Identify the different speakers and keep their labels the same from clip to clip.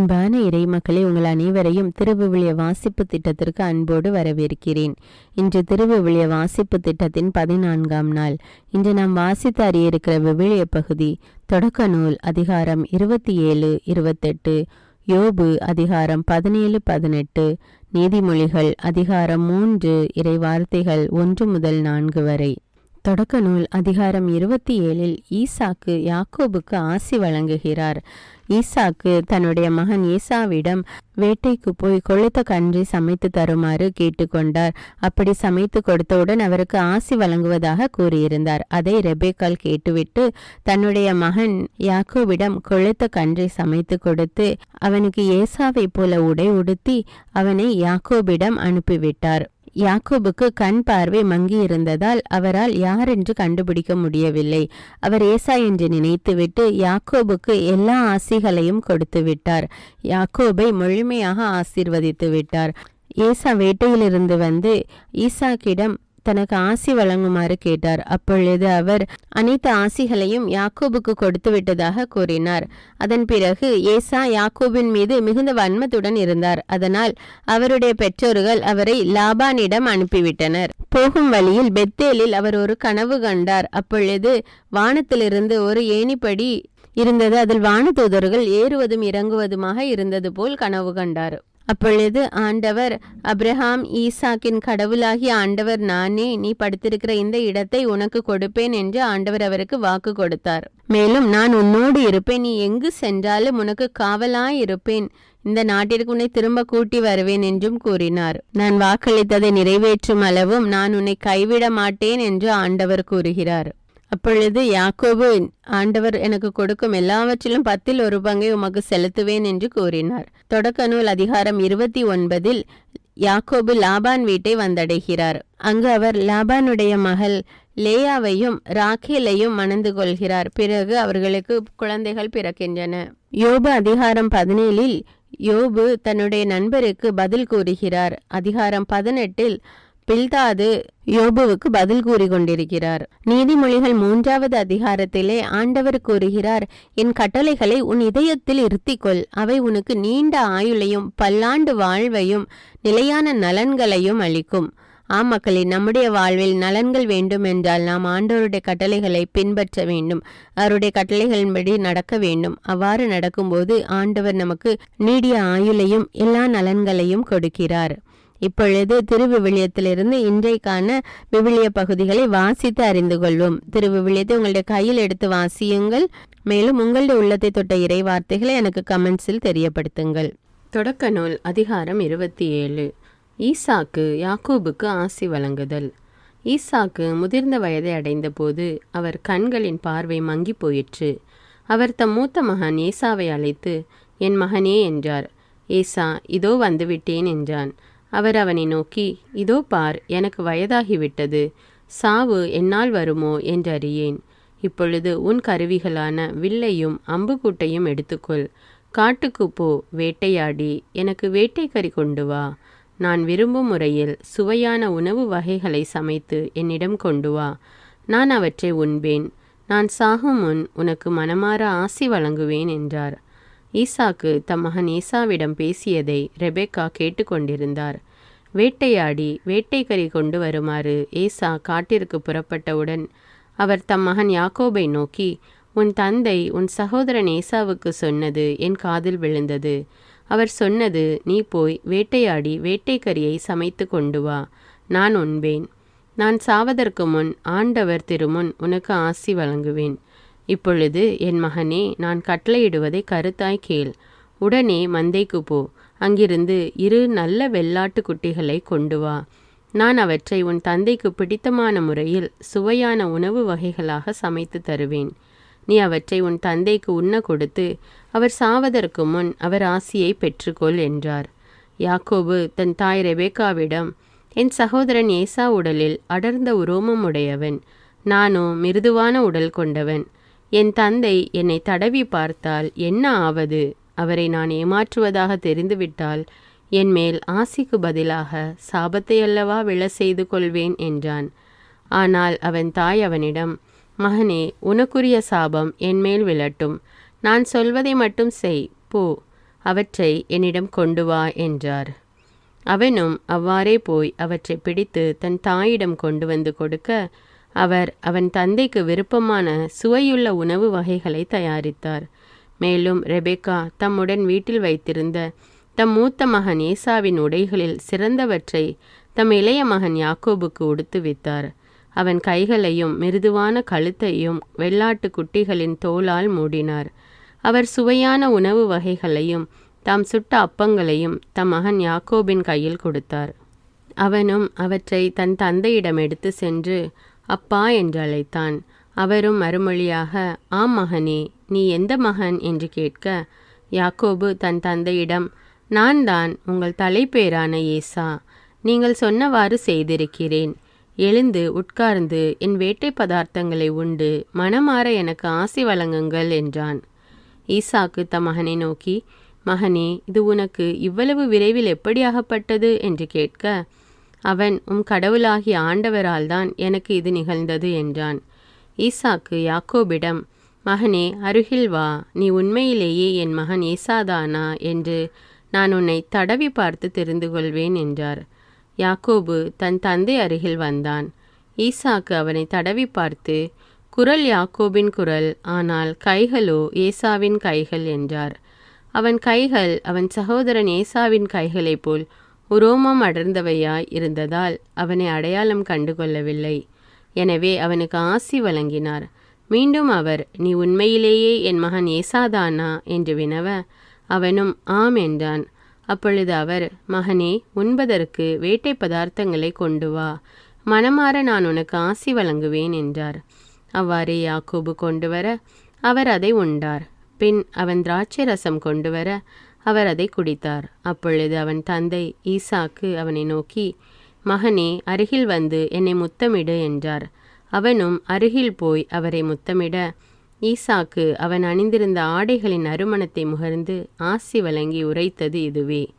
Speaker 1: அன்பான இறைமக்களே உங்கள் அனைவரையும் திருவிவிலிய வாசிப்பு திட்டத்திற்கு அன்போடு வரவேற்கிறேன். இன்று திருவிவிலிய வாசிப்பு திட்டத்தின் பதினான்காம் நாள். இன்று நாம் வாசித்து அறிய இருக்கிற விவிலிய பகுதி தொடக்க நூல் அதிகாரம் இருபத்தி ஏழு இருபத்தெட்டு யோபு அதிகாரம் பதினேழு பதினெட்டு நீதிமொழிகள் அதிகாரம் மூன்று இறை வார்த்தைகள் ஒன்று முதல் நான்கு வரை. தொடக்க நூல் அதிகாரம் இருபத்தி ஏழில் ஈசாக்கு யாக்கோபுக்கு ஆசி வழங்குகிறார். ஈசாக்கு தன்னுடைய மகன் ஏசாவிடம் வேட்டைக்கு போய் கொளுத்த கன்றி சமைத்து தருமாறு கேட்டுக்கொண்டார். அப்படி சமைத்து கொடுத்தவுடன் அவருக்கு ஆசி வழங்குவதாக கூறியிருந்தார். அதை ரெபேக்கால் கேட்டுவிட்டு தன்னுடைய மகன் யாக்கோவிடம் கொளுத்த கன்றை சமைத்து கொடுத்து அவனுக்கு ஏசாவை போல உடை உடுத்தி அவனை யாக்கோபிடம் அனுப்பிவிட்டார். யாக்கோபுக்கு கண் பார்வை மங்கி இருந்ததால் அவரால் யாரென்று கண்டுபிடிக்க முடியவில்லை. அவர் ஏசா என்று நினைத்துவிட்டு யாக்கோபுக்கு எல்லா ஆசிகளையும் கொடுத்து விட்டார் யாக்கோபை முழுமையாக ஆசீர்வதித்து விட்டார் ஏசா வேட்டையிலிருந்து வந்து ஈசாக்கிடம் தனக்கு ஆசி வழங்குமாறு கேட்டார். அப்பொழுது அவர் அனைத்து ஆசிகளையும் யாக்கோபுக்கு கொடுத்து விட்டதாக கூறினார். அதன் பிறகு ஏசா யாக்கோபின் மீது மிகுந்த வன்மத்துடன் இருந்தார். அதனால் அவருடைய பெற்றோர்கள் அவரை லாபானிடம் அனுப்பிவிட்டனர். போகும் வழியில் பெத்தேலில் அவர் ஒரு கனவு கண்டார். அப்பொழுது வானத்திலிருந்து ஒரு ஏணிப்படி இருந்தது. அதில் வானதூதர்கள் ஏறுவதும் இறங்குவதுமாக இருந்தது போல் கனவு கண்டார். அப்பொழுது ஆண்டவர் அப்ரஹாம் ஈசாக்கின் கடவுளாகிய ஆண்டவர் நானே நீ படுத்திருக்கிற இந்த இடத்தை உனக்கு கொடுப்பேன் என்று ஆண்டவர் அவருக்கு வாக்கு கொடுத்தார். மேலும் நான் உன்னோடு இருப்பேன் நீ எங்கு சென்றாலும் உனக்கு காவலாய் இருப்பேன் இந்த நாட்டிற்கு உன்னை திரும்ப கூட்டி வருவேன் என்றும் கூறினார். நான் வாக்களித்ததை நிறைவேற்றும் அளவும் நான் உன்னை கைவிட மாட்டேன் என்று ஆண்டவர் கூறுகிறார். அப்பொழுது யாக்கோபு ஆண்டவர் எனக்கு கொடுக்கும் எல்லாவற்றிலும் பத்தில் ஒரு பங்கை உமக்கு செலுத்துவேன் என்று கூறினார். தொடக்க நூல் அதிகாரம் இருபத்தி ஒன்பதில் யாக்கோபு லாபான் வீட்டை வந்தடைகிறார். அங்கு அவர் லாபானுடைய மகள் லேயாவையும் ராக்கேலையும் மணந்து கொள்கிறார். பிறகு அவர்களுக்கு குழந்தைகள் பிறக்கின்றன. யோபு அதிகாரம் பதினேழில் யோபு தன்னுடைய நண்பருக்கு பதில் கூறுகிறார். அதிகாரம் பதினெட்டில் பில்தாது யோபுவுக்கு பதில் கூறி கொண்டிருக்கிறார் நீதிமொழிகள் மூன்றாவது அதிகாரத்திலே ஆண்டவர் கூறுகிறார் என் கட்டளைகளை உன் இதயத்தில் இருத்திக்கொள். அவை உனக்கு நீண்ட ஆயுளையும் பல்லாண்டு வாழ்வையும் நிலையான நலன்களையும் அளிக்கும். ஆம் மக்களே நம்முடைய வாழ்வில் நலன்கள் வேண்டும் என்றால் நாம் ஆண்டவருடைய கட்டளைகளை பின்பற்ற வேண்டும். அவருடைய கட்டளைகளின்படி நடக்க வேண்டும். அவ்வாறு நடக்கும்போது ஆண்டவர் நமக்கு நீடிய ஆயுளையும் எல்லா நலன்களையும் கொடுக்கிறார். இப்பொழுது திருவிவிலியத்திலிருந்து இன்றைக்கான விவிலிய பகுதிகளை வாசித்து அறிந்து கொள்வோம். திருவிவிலியத்தை உங்களுடைய கையில் எடுத்து வாசியுங்கள். மேலும் உங்களுடைய உள்ளத்தை தொட்ட இறை வார்த்தைகளை எனக்கு கமெண்ட்ஸில் தெரியப்படுத்துங்கள். தொடக்க நூல் அதிகாரம் இருபத்தி ஏழு. ஈசாக்கு யாக்கூபுக்கு ஆசி வழங்குதல். ஈசாக்கு முதிர்ந்த வயதை அடைந்தபோது அவர் கண்களின் பார்வை மங்கி போயிற்று. அவர் தம் மூத்த மகன் ஏசாவை அழைத்து என் மகனே என்றார். ஏசா இதோ வந்துவிட்டேன் என்றான். அவர் அவனை நோக்கி இதோ பார் எனக்கு வயதாகிவிட்டது. சாவு என்னால் வருமோ? என்றறியேன். இப்பொழுது உன் கருவிகளான வில்லையும் அம்புக்கூட்டையும் எடுத்துக்கொள். காட்டுக்கு போ வேட்டையாடி. எனக்கு வேட்டைக்கறி கொண்டு வா. நான் விரும்பும் முறையில் சுவையான உணவு வகைகளை சமைத்து என்னிடம் கொண்டு வா. நான் அவற்றை உண்பேன். நான் சாகும் முன் உனக்கு மனமாற ஆசி வழங்குவேன் என்றார். ஈசாக்கு தம் மகன் ஈசாவிடம் பேசியதை ரெபேக்கா கேட்டுக்கொண்டிருந்தார். வேட்டையாடி வேட்டைக்கறி கொண்டு வருமாறு ஏசா காட்டிற்கு புறப்பட்டவுடன் அவர் தம் மகன் யாக்கோபை நோக்கி உன் தந்தை உன் சகோதரன் ஏசாவுக்கு சொன்னது என் காதில் விழுந்தது. அவர் சொன்னது நீ போய் வேட்டையாடி வேட்டைக்கறியை சமைத்து கொண்டு வா. நான் உண்பேன். நான் சாவதற்கு முன் ஆண்டவர் திருமுன் உனக்கு ஆசி வழங்குவேன். இப்பொழுது என் மகனே நான் கட்டளையிடுவதை கருத்தாய் கேள். உடனே மந்தைக்கு போ. அங்கிருந்து இரு நல்ல வெள்ளாட்டு குட்டிகளை கொண்டு வா. நான் அவற்றை உன் தந்தைக்கு பிடித்தமான முறையில் சுவையான உணவு வகைகளாக சமைத்து தருவேன். நீ அவற்றை உன் தந்தைக்கு உண்ண கொடுத்து அவர் சாவதற்கு முன் அவர் ஆசியை பெற்றுக்கொள் என்றார். யாக்கோபு தன் தாய் ரெபேக்காவிடம் என் சகோதரன் ஏசா உடலில் அடர்ந்த உரோமம் உடையவன். நானோ மிருதுவான உடல் கொண்டவன். என் தந்தை என்னை தடவி பார்த்தால் என்ன ஆவது? அவரை நான் ஏமாற்றுவதாக தெரிந்துவிட்டால் என் மேல் ஆசிக்கு பதிலாக சாபத்தை அல்லவா விழ செய்து கொள்வேன் என்றான். ஆனால் அவன் தாய் அவனிடம் மகனே உனக்குரிய சாபம் என்மேல் விழட்டும். நான் சொல்வதை மட்டும் செய். போ. அவற்றை என்னிடம் கொண்டு வா என்றார். அவனும் அவ்வாறே போய் அவற்றை பிடித்து தன் தாயிடம் கொண்டு வந்து கொடுக்க அவர் அவன் தந்தைக்கு விருப்பமான சுவையுள்ள உணவு வகைகளை தயாரித்தார். மேலும் ரெபெக்கா தம்முடன் வீட்டில் வைத்திருந்த தம் மூத்த மகன் ஏசாவின் உடைகளில் சிறந்தவற்றை தம் இளைய மகன் யாக்கோபுக்கு உடுத்து வித்தார். அவன் கைகளையும் மிருதுவான கழுத்தையும் வெள்ளாட்டு குட்டிகளின் தோலால் மூடினார். அவர் சுவையான உணவு வகைகளையும் தாம் சுட்ட அப்பங்களையும் தம் மகன் யாக்கோபின் கையில் கொடுத்தார். அவனும் அவற்றை தன் தந்தையிடம் எடுத்து சென்று அப்பா என்று அழைத்தான். அவரும் மறுமொழியாக ஆம் மகனே நீ எந்த மகன்? என்று கேட்க யாக்கோபு தன் தந்தையிடம் நான் தான் உங்கள் தலைப்பேரான ஏசா. நீங்கள் சொன்னவாறு செய்திருக்கிறேன். எழுந்து உட்கார்ந்து என் வேட்டை பதார்த்தங்களை உண்டு மனமாற எனக்கு ஆசி வழங்குங்கள் என்றான். ஈசாக்கு தம் மகனை நோக்கி மகனே இது உனக்கு இவ்வளவு விரைவில் எப்படியாகப்பட்டது? என்று கேட்க அவன் உம் கடவுளாகிய ஆண்டவரால் தான் எனக்கு இது நிகழ்ந்தது என்றான். ஈசாக்கு யாக்கோபிடம் மகனே அருகில் வா. நீ உண்மையிலேயே என் மகன் ஏசாதானா? என்று நான் உன்னை தடவி பார்த்து தெரிந்து கொள்வேன் என்றார். யாக்கோபு தன் தந்தை அருகில் வந்தான். ஈசாக்கு அவனை தடவி பார்த்து குரல் யாக்கோபின் குரல் ஆனால் கைகளோ ஏசாவின் கைகள் என்றார். அவன் கைகள் அவன் சகோதரன் ஏசாவின் கைகளைப் போல் உரோமம் அடர்ந்தவையாய் இருந்ததால் அவனை அடையாளம் கண்டு கொள்ளவில்லை எனவே அவனுக்கு ஆசி வழங்கினார். மீண்டும் அவர் நீ உண்மையிலேயே என் மகன் ஏசாதானா என்று வினவ அவனும் ஆம் என்றான். அப்பொழுது அவர் மகனே உண்பதற்கு வேட்டை பதார்த்தங்களை கொண்டு வா. மனமாற நான் உனக்கு ஆசி வழங்குவேன் என்றார். அவ்வாறே யாக்கோபு கொண்டு வர அவர் அதை உண்டார். பின் அவன் திராட்சை ரசம் கொண்டு வர அவர் அதை குடித்தார். அப்பொழுது அவன் தந்தை ஈசாக்கு அவனை நோக்கி மகனே அருகில் வந்து என்னை முத்தமிடு என்றார். அவனும் அருகில் போய் அவரை முத்தமிட ஈசாக்கு அவன் அணிந்திருந்த ஆடைகளின் நறுமணத்தை முகர்ந்து ஆசி வழங்கி உரைத்தது இதுவே.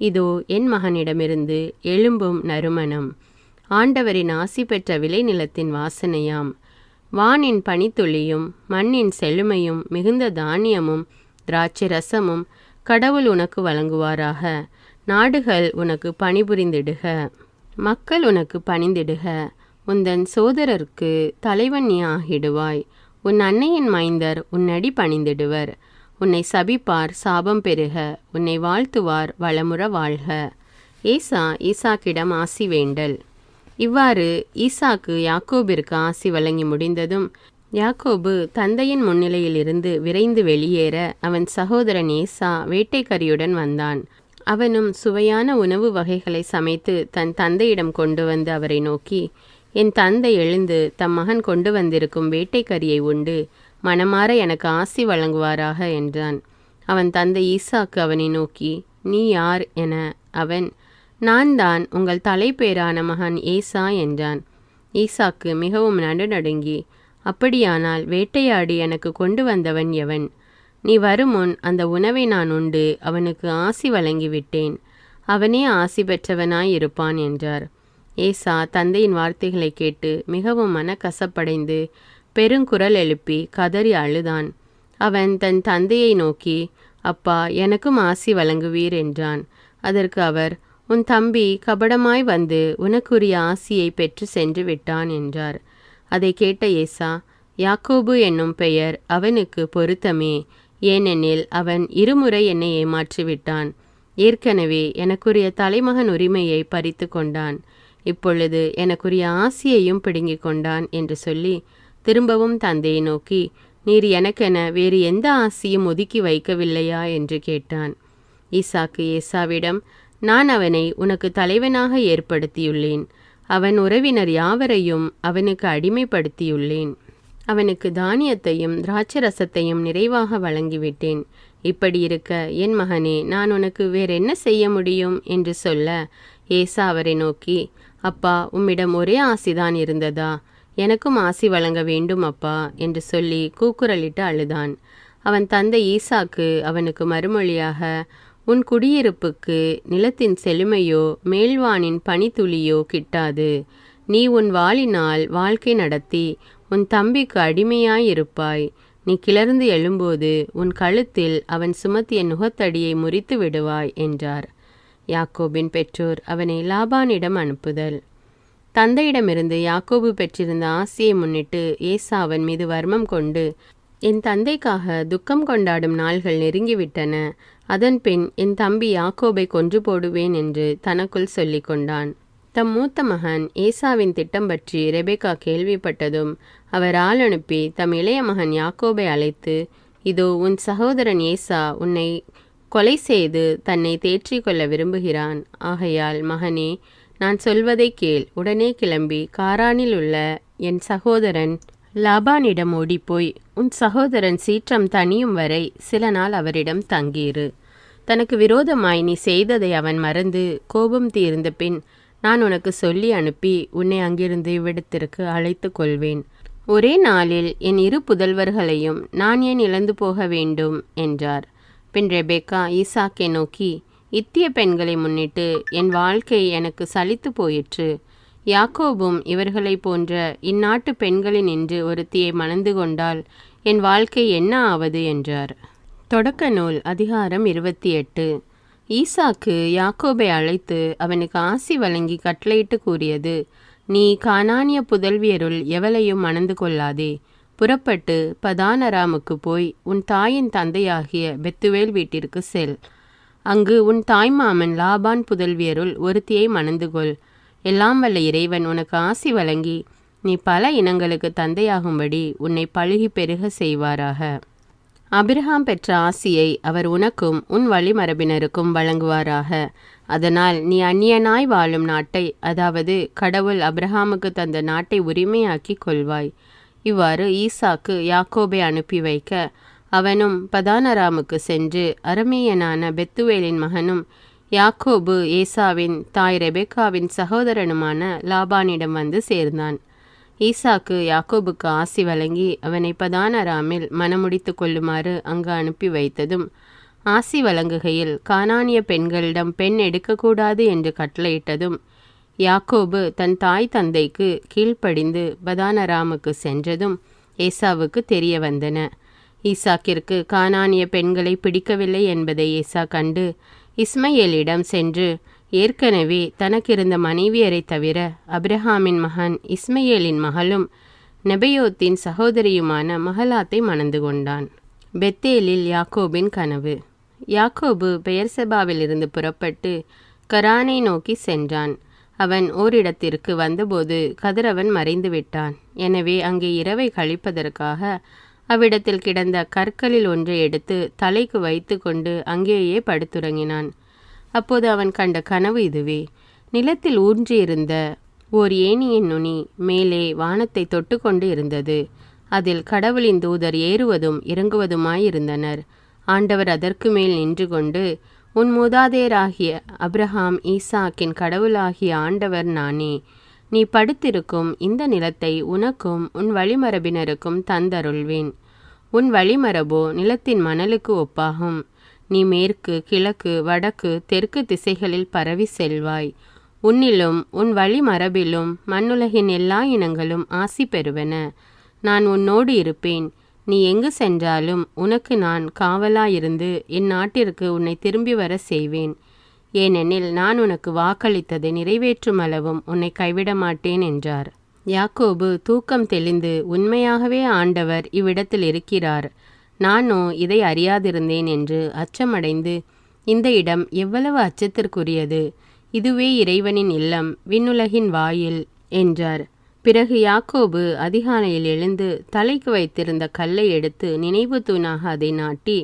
Speaker 1: இதோ என் மகனிடமிருந்து எழும்பும் நறுமணம். ஆண்டவரின் ஆசி பெற்ற விளைநிலத்தின் வாசனையாம். வானின் பனித்துளியும் மண்ணின் செழுமையும் மிகுந்த தானியமும் திராட்சை ரசமும் கடவுள் உனக்கு வழங்குவாராக. நாடுகள் உனக்கு பணிபுரிந்திடுக. மக்கள் உனக்கு பணிந்திடுக. உந்தன் சோதரருக்கு தலைவன் நீ ஆகிடுவாய். உன் அன்னையின் மைந்தர் உன்னடி பணிந்திடுவர். உன்னை சபிப்பார் சாபம் பெறுக. உன்னை வாழ்த்துவார் வளமுற வாழ்க. ஏசா ஈசாக்கிடம் ஆசி வேண்டல். இவ்வாறு ஈசாக்கு யாக்கோபிற்கு ஆசி வழங்கி முடிந்ததும் யாக்கோபு தந்தையின் முன்னிலையிலிருந்து விரைந்து வெளியேற அவன் சகோதரன் ஏசா வேட்டைக்கரியுடன் வந்தான். அவனும் சுவையான உணவு வகைகளை சமைத்து தன் தந்தையிடம் கொண்டு வந்து அவரை நோக்கி என் தந்தை எழுந்து தம் மகன் கொண்டு வந்திருக்கும் வேட்டைக்கரியை உண்டு மனமாற எனக்கு ஆசி வழங்குவாராக என்றான். அவன் தந்தை ஈசாக்கு அவனை நோக்கி நீ யார் என? அவன் நான் தான் உங்கள் தலைப்பேரான மகன் ஏசா என்றான். ஈசாக்கு மிகவும் நடுநடுங்கி அப்படியானால் வேட்டையாடி எனக்கு கொண்டு வந்தவன் எவன்? நீ வருமுன் அந்த உணவை நான் உண்டு அவனுக்கு ஆசி வழங்கிவிட்டேன். அவனே ஆசி பெற்றவனாயிருப்பான் என்றார். ஏசா தந்தையின் வார்த்தைகளை கேட்டு மிகவும் மனக்கசப்படைந்து பெருங்குரல் எழுப்பி கதறி அழுதான். அவன் தன் தந்தையை நோக்கி அப்பா எனக்கும் ஆசி வழங்குவீர் என்றான். அதற்கு அவர் உன் தம்பி கபடமாய் வந்து உனக்குரிய ஆசியை பெற்று சென்று விட்டான் என்றார். அதை கேட்ட ஏசா யாக்கோபு என்னும் பெயர் அவனுக்கு பொருத்தமே. ஏனெனில் அவன் இருமுறை என்னை ஏமாற்றிவிட்டான். ஏற்கனவே எனக்குரிய தலைமகன் உரிமையை பறித்து கொண்டான். இப்பொழுது எனக்குரிய ஆசியையும் பிடுங்கிக் கொண்டான் என்று சொல்லி திரும்பவும் தந்தையை நோக்கி நீர் எனக்கென வேறு எந்த ஆசியும் ஒதுக்கி வைக்கவில்லையா? என்று கேட்டான். ஈசாக்கு ஏசாவிடம் நான் அவனை உனக்கு தலைவனாக ஏற்படுத்தியுள்ளேன். அவன் உறவினர் யாவரையும் அவனுக்கு அடிமைப்படுத்தியுள்ளேன். அவனுக்கு தானியத்தையும் திராட்சரசத்தையும் நிறைவாக வழங்கிவிட்டேன். இப்படி இருக்க என் மகனே நான் உனக்கு வேற என்ன செய்ய முடியும்? என்று சொல்ல ஏசா அவரை நோக்கி அப்பா உம்மிடம் ஒரே ஆசிதான் இருந்ததா? எனக்கும் ஆசி வழங்க வேண்டும் அப்பா என்று சொல்லி கூக்குரலிட்டு அழுதான். அவன் தந்தை ஈசாக்கு அவனுக்கு மறுமொழியாக உன் குடியிருப்புக்கு நிலத்தின் செழுமையோ மேல்வானின் பனித்துளியோ கிட்டாது. நீ உன் வாளினால் வாழ்க்கை நடத்தி உன் தம்பிக்கு அடிமையாயிருப்பாய். நீ கிளர்ந்து எழும்போது உன் கழுத்தில் அவன் சுமத்திய நுகத்தடியை முறித்து விடுவாய் என்றார். யாக்கோபின் பெற்றோர் அவனை லாபானிடம் அனுப்புதல். தந்தையிடமிருந்து யாக்கோபு பெற்றிருந்த ஆசையை முன்னிட்டு ஏசாவன் மீது வர்மம் கொண்டு என் தந்தைக்காக துக்கம் கொண்டாடும் நாள்கள் நெருங்கிவிட்டன. அதன்பின் என் தம்பி யாக்கோபை கொன்று போடுவேன் என்று தனக்குள் சொல்லி கொண்டான். தம் மூத்த மகன் ஏசாவின் திட்டம் பற்றி ரெபேக்கா கேள்விப்பட்டதும் அவர் ஆள் அனுப்பி தம் இளைய மகன் யாக்கோபை அழைத்து இதோ உன் சகோதரன் ஏசா உன்னை கொலை செய்து தன்னை தேற்றிக்கொள்ள விரும்புகிறான். ஆகையால் மகனே நான் சொல்வதை கேள். உடனே கிளம்பி காரானில் உள்ள என் சகோதரன் லாபானிடம் ஓடிப்போய் உன் சகோதரன் சீற்றம் தணியும் வரை சில நாள் அவரிடம் தங்கியிரு. தனக்கு விரோதமாய் நீ செய்ததை அவன் மறந்து கோபம் தீர்ந்த பின் நான் உனக்கு சொல்லி அனுப்பி உன்னை அங்கிருந்து இவ்விடத்திற்கு அழைத்து கொள்வேன். ஒரே நாளில் என் இரு புதல்வர்களையும் நான் ஏன் இழந்து போக வேண்டும்? என்றார். பின் ரெபேக்கா ஈசாக்கை நோக்கி இத்திய பெண்களை முன்னிட்டு என் வாழ்க்கை எனக்கு சலித்து போயிற்று. யாக்கோபும் இவர்களைப் போன்ற இந்நாட்டு பெண்களின் நின்று ஒருத்தியை மணந்து கொண்டால் என் வாழ்க்கை என்ன ஆவது என்றார். தொடக்க நூல் அதிகாரம் இருபத்தி எட்டு. ஈசாக்கு யாக்கோபை அழைத்து அவனுக்கு ஆசி வழங்கி கட்டளையிட்டு கூறியது நீ கானானிய புதல்வியருள் எவளையும் மணந்து கொள்ளாதே. புறப்பட்டு பதானராமுக்கு போய் உன் தாயின் தந்தையாகிய பெத்துவேல் வீட்டிற்கு செல். அங்கு உன் தாய்மாமன் லாபான் புதல்வியருள் ஒருத்தியை மணந்து கொள். எல்லாம் வல்ல இறைவன் உனக்கு ஆசி வழங்கி நீ பல இனங்களுக்கு தந்தையாகும்படி உன்னை பழுகி பெருக செய்வாராக. அபிரகாம் பெற்ற ஆசியை அவர் உனக்கும் உன் வழிமரபினருக்கும் வழங்குவாராக. அதனால் நீ அந்நியனாய் வாழும் நாட்டை அதாவது கடவுள் அப்ரஹாமுக்கு தந்த நாட்டை உரிமையாக்கி கொள்வாய். இவ்வாறு ஈசாக்கு யாக்கோபை அனுப்பி வைக்க அவனும் பதானராமுக்கு சென்று அரமேயனான பெத்துவேலின் மகனும் யாக்கோபு ஏசாவின் தாய் ரெபேக்காவின் சகோதரனுமான லாபானிடம் வந்து சேர்ந்தான். ஈசாக்கு யாக்கோபுக்கு ஆசி வழங்கி அவனை பதானராமில் மனமுடித்து கொள்ளுமாறு அங்கு அனுப்பி வைத்ததும் ஆசி வழங்குகையில் கானானிய பெண்களிடம் பெண் எடுக்கக்கூடாது என்று கட்டளையிட்டதும் யாக்கோபு தன் தாய் தந்தைக்கு கீழ்ப்படிந்து பதானராமுக்கு சென்றதும் ஏசாவுக்கு தெரிய வந்தன. ஈசாக்கிற்கு கானானிய பெண்களை பிடிக்கவில்லை என்பதை ஏசா கண்டு இஸ்மையேலிடம் சென்று ஏற்கனவே தனக்கிருந்த மனைவியரை தவிர அப்ரஹாமின் மகன் இஸ்மையேலின் மகளும் நெபயோத்தின் சகோதரியுமான மகலாத்தை மணந்து கொண்டான். பெத்தேலில் யாக்கோபின் கனவு. யாக்கோபு பெயர்செபாவிலிருந்து புறப்பட்டு கரானை நோக்கி சென்றான். அவன் ஓரிடத்திற்கு வந்தபோது கதிரவன் மறைந்து விட்டான் எனவே அங்கே இரவை கழிப்பதற்காக அவ்விடத்தில் கிடந்த கற்களில் ஒன்றை எடுத்து தலைக்கு வைத்து கொண்டு அங்கேயே படுத்துறங்கினான். அப்போது அவன் கண்ட கனவு இதுவே. நிலத்தில் ஊன்றியிருந்த ஓர் ஏணியின் நுனி மேலே வானத்தை தொட்டுக்கொண்டு இருந்தது. அதில் கடவுளின் தூதர் ஏறுவதும் இறங்குவதுமாயிருந்தனர். ஆண்டவர் அதற்கு மேல் நின்று கொண்டு உன் மூதாதையராகிய அப்ரஹாம் ஈசாக்கின் கடவுளாகிய ஆண்டவர் நானே. நீ படுத்திருக்கும் இந்த நிலத்தை உனக்கும் உன் வழிமரபினருக்கும் தந்தருள்வேன். உன் வழிமரபோ நிலத்தின் மணலுக்கு ஒப்பாகும். நீ மேற்கு கிழக்கு வடக்கு தெற்கு திசைகளில் பரவி செல்வாய். உன்னிலும் உன் வழிமரபிலும் மண்ணுலகின் எல்லா இனங்களும் ஆசி பெறுவன. நான் உன்னோடு இருப்பேன். நீ எங்கு சென்றாலும் உனக்கு நான் காவலாயிருந்து என் நாட்டிற்கு உன்னை திரும்பி வர செய்வேன். ஏனெனில் நான் உனக்கு வாக்களித்ததை நிறைவேற்றும் அளவும் உன்னை கைவிட மாட்டேன் என்றார். யாக்கோபு தூக்கம் தெளிந்து உண்மையாகவே ஆண்டவர் இவ்விடத்தில் இருக்கிறார். நானோ இதை அறியாதிருந்தேன் என்று அச்சமடைந்து இந்த இடம் எவ்வளவு அச்சத்திற்குரியது? இதுவே இறைவனின் இல்லம் விண்ணுலகின் வாயில் என்றார். பிறகு யாக்கோபு அதிகாலையில் எழுந்து தலைக்கு வைத்திருந்த கல்லை எடுத்து நினைவு தூணாக அதை நாட்டி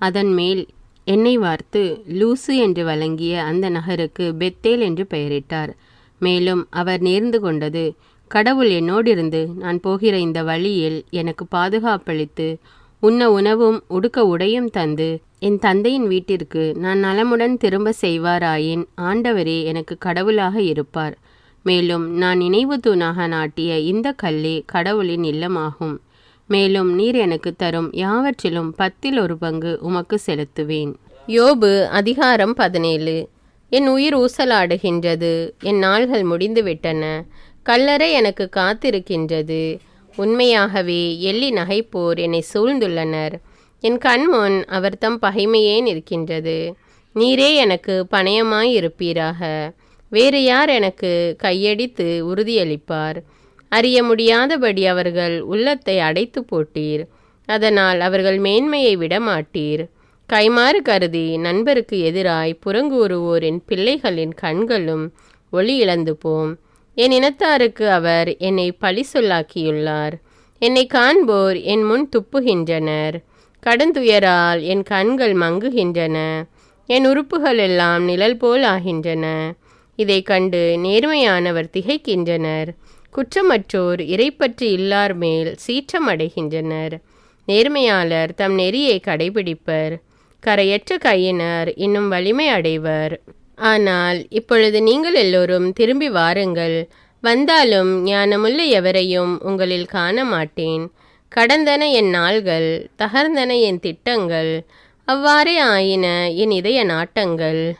Speaker 1: அதன் மேல் எண்ணெய் வார்த்து லூசு என்று வழங்கிய அந்த நகருக்கு பெத்தேல் என்று பெயரிட்டார். மேலும் அவர் நேர்ந்து கொண்டது கடவுள் என்னோடிருந்து நான் போகிற இந்த வழியில் எனக்கு பாதுகாப்பளித்து உண்ண உணவும் உடுக்க உடையும் தந்து என் தந்தையின் வீட்டிற்கு நான் நலமுடன் திரும்ப செய்வாராயின் ஆண்டவரே எனக்கு கடவுளாக இருப்பார். மேலும் நான் நினைவு தூணாக நாட்டிய இந்த கல்லே கடவுளின் இல்லமாகும். மேலும் நீர் எனக்கு தரும் யாவற்றிலும் பத்தில் ஒரு பங்கு உமக்கு செலுத்துவேன். யோபு அதிகாரம் பதினேழு. என் உயிர் ஊசலாடுகின்றது என் நாள்கள் முடிந்துவிட்டன கல்லறை எனக்கு காத்திருக்கின்றது.
Speaker 2: உண்மையாகவே எள்ளி நகைப்போர் என்னை சூழ்ந்துள்ளனர். என் கண்முன் அவர் தம் பகைமையே நிற்கின்றது. நீரே எனக்கு பணயமாய் இருப்பீராக வேறு யார் எனக்கு கையடித்து உறுதியளிப்பார்? அறிய முடியாதபடி அவர்கள் உள்ளத்தை அடைத்து போட்டீர். அதனால் அவர்கள் மேன்மையை விடமாட்டீர் கைமாறு கருதி நண்பருக்கு எதிராய் புறங்கூறுவோரின் பிள்ளைகளின் கண்களும் ஒளி இழந்து போம். என் இனத்தாருக்கு அவர் என்னை பழி சொல்லாக்கியுள்ளார். என்னை காண்போர் என் முன் துப்புகின்றனர். கடந்துயரால் என் கண்கள் மங்குகின்றன. என் உறுப்புகள் எல்லாம் நிழல் போல் ஆகின்றன. இதை கண்டு நேர்மையானவர் திகைக்கின்றனர். குற்றமற்றோர் இறைப்பற்று இல்லார் மேல் சீற்றம் அடைகின்றனர் நேர்மையாளர் தம் நெறியை கடைபிடிப்பர். கரையற்ற கையினர் இன்னும் வலிமை அடைவர். ஆனால் இப்பொழுது நீங்கள் எல்லோரும் திரும்பி வாருங்கள். வந்தாலும் ஞானமுள்ள எவரையும் உங்களில் காண மாட்டேன் கடந்தன என் நாள்கள் தகர்ந்தன என் திட்டங்கள். அவ்வாறே ஆயின என் இதய நாட்டங்கள்.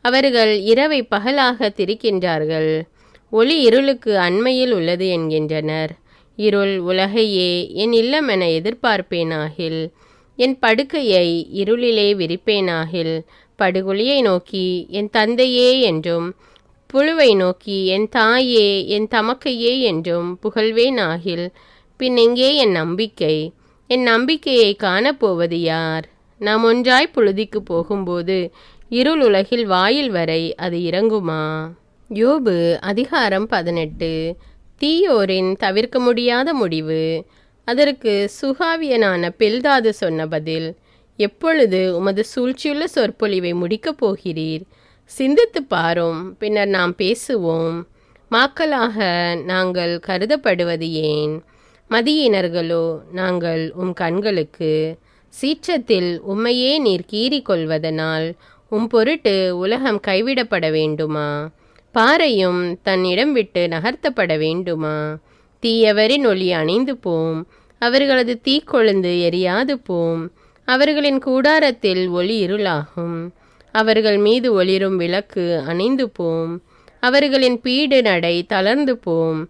Speaker 2: அவர்கள் இரவை பகலாக திரிக்கின்றார்கள். ஒளி இருளுக்கு அண்மையில் உள்ளது என்கின்றனர். இருள் உலகையே என் இல்லம் என எதிர்பார்ப்பேனாகில் என் படுக்கையை இருளிலே விரிப்பேனாகில் படுகொலியை நோக்கி என் தந்தையே என்றும் புழுவை நோக்கி என் தாயே என் தமக்கையே என்றும் புகழ்வேனாகில் பின் எங்கே என் நம்பிக்கை? என் நம்பிக்கையை காணப்போவது யார்? நாம் ஒன்றாய் புழுதிக்கு போகும்போது இருள் உலகில் வாயில் வரை அது இறங்குமா? யோபு அதிகாரம் பதினெட்டு. தீயோரின் தவிர்க்க முடியாத முடிவு. அதற்கு சுகாவியனான பெல்தாது சொன்ன பதில் எப்பொழுது உமது சூழ்ச்சியுள்ள சொற்பொழிவை முடிக்கப் போகிறீர்? சிந்தித்து பாரும் பின்னர் நாம் பேசுவோம். மாக்களாக நாங்கள் கருதப்படுவது ஏன்? மதியினர்களோ நாங்கள் உம் கண்களுக்கு சீற்றத்தில் உம்மையே நீர் கீறிக் கொள்வதனால் உம் பொருட்டு உலகம் கைவிடப்பட வேண்டுமா? பாறையும் தன்னிடம் விட்டு நகர்த்தப்பட வேண்டுமா? தீயவரின் ஒளி அணைந்து போம். அவர்களது தீக்கொழுந்து எரியாது போம். அவர்களின் கூடாரத்தில் ஒளி இருளாகும். அவர்கள் மீது ஒளிரும் விளக்கு அணைந்து போம். அவர்களின் பீடு நடை தளர்ந்து போம்.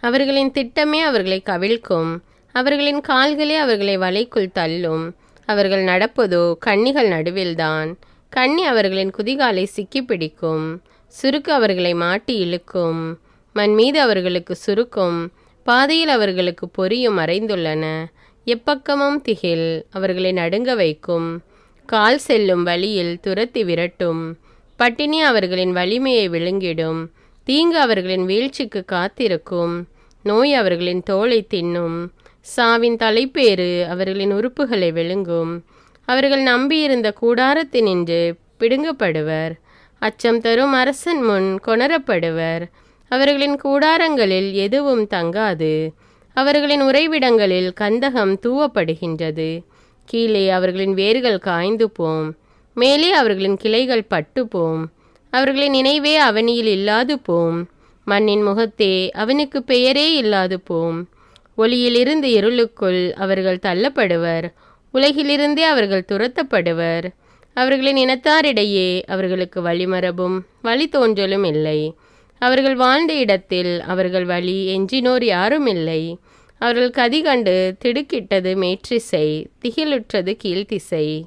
Speaker 2: அவர்களின் திட்டமே அவர்களை கவிழ்க்கும். அவர்களின் கால்களே அவர்களை வலைக்குள் தள்ளும். அவர்கள் நடப்பதோ கன்னிகள் நடுவில்தான். கண்ணி அவர்களின் குதிகாலை சிக்கி பிடிக்கும் சுருக்கு அவர்களை மாட்டி இழுக்கும். மண் மீது அவர்களுக்கு சுருக்கும். பாதையில் அவர்களுக்கு பொறியும் மறைந்துள்ளன எப்பக்கமும் திகில் அவர்களை நடுங்க வைக்கும். கால் செல்லும் வழியில் துரத்தி விரட்டும். பட்டினி அவர்களின் வலிமையை விழுங்கிடும். தீங்கு அவர்களின் வீழ்ச்சிக்கு காத்திருக்கும். நோய் அவர்களின் தோலை தின்னும். சாவின் தலைப்பேறு அவர்களின் உறுப்புகளை விழுங்கும். அவர்கள் நம்பியிருந்த கூடாரத்தினின்று பிடுங்கப்படுவர். அச்சம் தரும் அரசன் முன் கொணரப்படுவர். அவர்களின் கூடாரங்களில் எதுவும் தங்காது. அவர்களின் உறைவிடங்களில் கந்தகம் தூவப்படுகின்றது. கீழே அவர்களின் வேர்கள் காய்ந்து போம். மேலே அவர்களின் கிளைகள் பட்டு போம். அவர்களின் நினைவே அவனியில் இல்லாது போம். மண்ணின் முகத்தே அவனுக்கு பெயரே இல்லாது போம். ஒளியிலிருந்து இருளுக்குள் அவர்கள் தள்ளப்படுவர். உலகிலிருந்தே அவர்கள் துரத்தப்படுவர். அவர்களின் இனத்தாரிடையே அவர்களுக்கு வழிமரபும் வழித்தோன்றலும் இல்லை. அவர்கள் வாழ்ந்த இடத்தில் அவர்கள் வழி எஞ்சினோர் யாரும் இல்லை. அவர்கள் கதி கண்டு திடுக்கிட்டது மேற்றிசை திகிலுற்றது கீழ்த்திசை.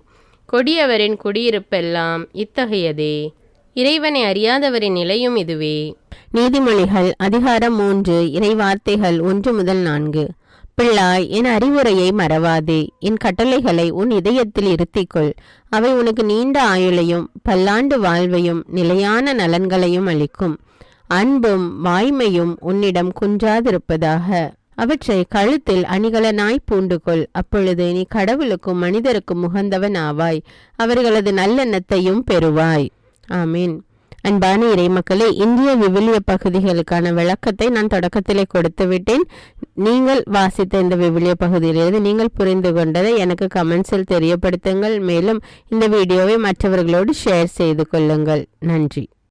Speaker 2: கொடியவரின் குடியிருப்பெல்லாம் இத்தகையதே. இறைவனை அறியாதவரின் நிலையும் இதுவே.
Speaker 1: நீதிமொழிகள் அதிகாரம் மூன்று இறைவார்த்தைகள் ஒன்று முதல் நான்கு. பிள்ளாய் என் அறிவுரையை மறவாதே. என் கட்டளைகளை உன் இதயத்தில் இருத்திக்கொள். அவை உனக்கு நீண்ட ஆயுளையும் பல்லாண்டு வாழ்வையும் நிலையான நலன்களையும் அளிக்கும். அன்பும் வாய்மையும் உன்னிடம் குன்றாதிருப்பதாக. அவற்றை கழுத்தில் அணிகலனாய் பூண்டுகொள். அப்பொழுது நீ கடவுளுக்கும் மனிதருக்கும் முகந்தவன் ஆவாய். அவர்களது நல்லெண்ணத்தையும் பெறுவாய். ஆமீன். அன்பான இறைமக்களே இந்திய விவிலிய பகுதிகளுக்கான விளக்கத்தை நான் தொடக்கத்திலே கொடுத்து விட்டேன். நீங்கள் வாசித்த இந்த விவிலிய பகுதியிலிருந்து நீங்கள் புரிந்து கொண்டதை எனக்கு கமெண்ட்ஸில் தெரியப்படுத்துங்கள். மேலும் இந்த வீடியோவை மற்றவர்களோடு ஷேர் செய்து கொள்ளுங்கள். நன்றி.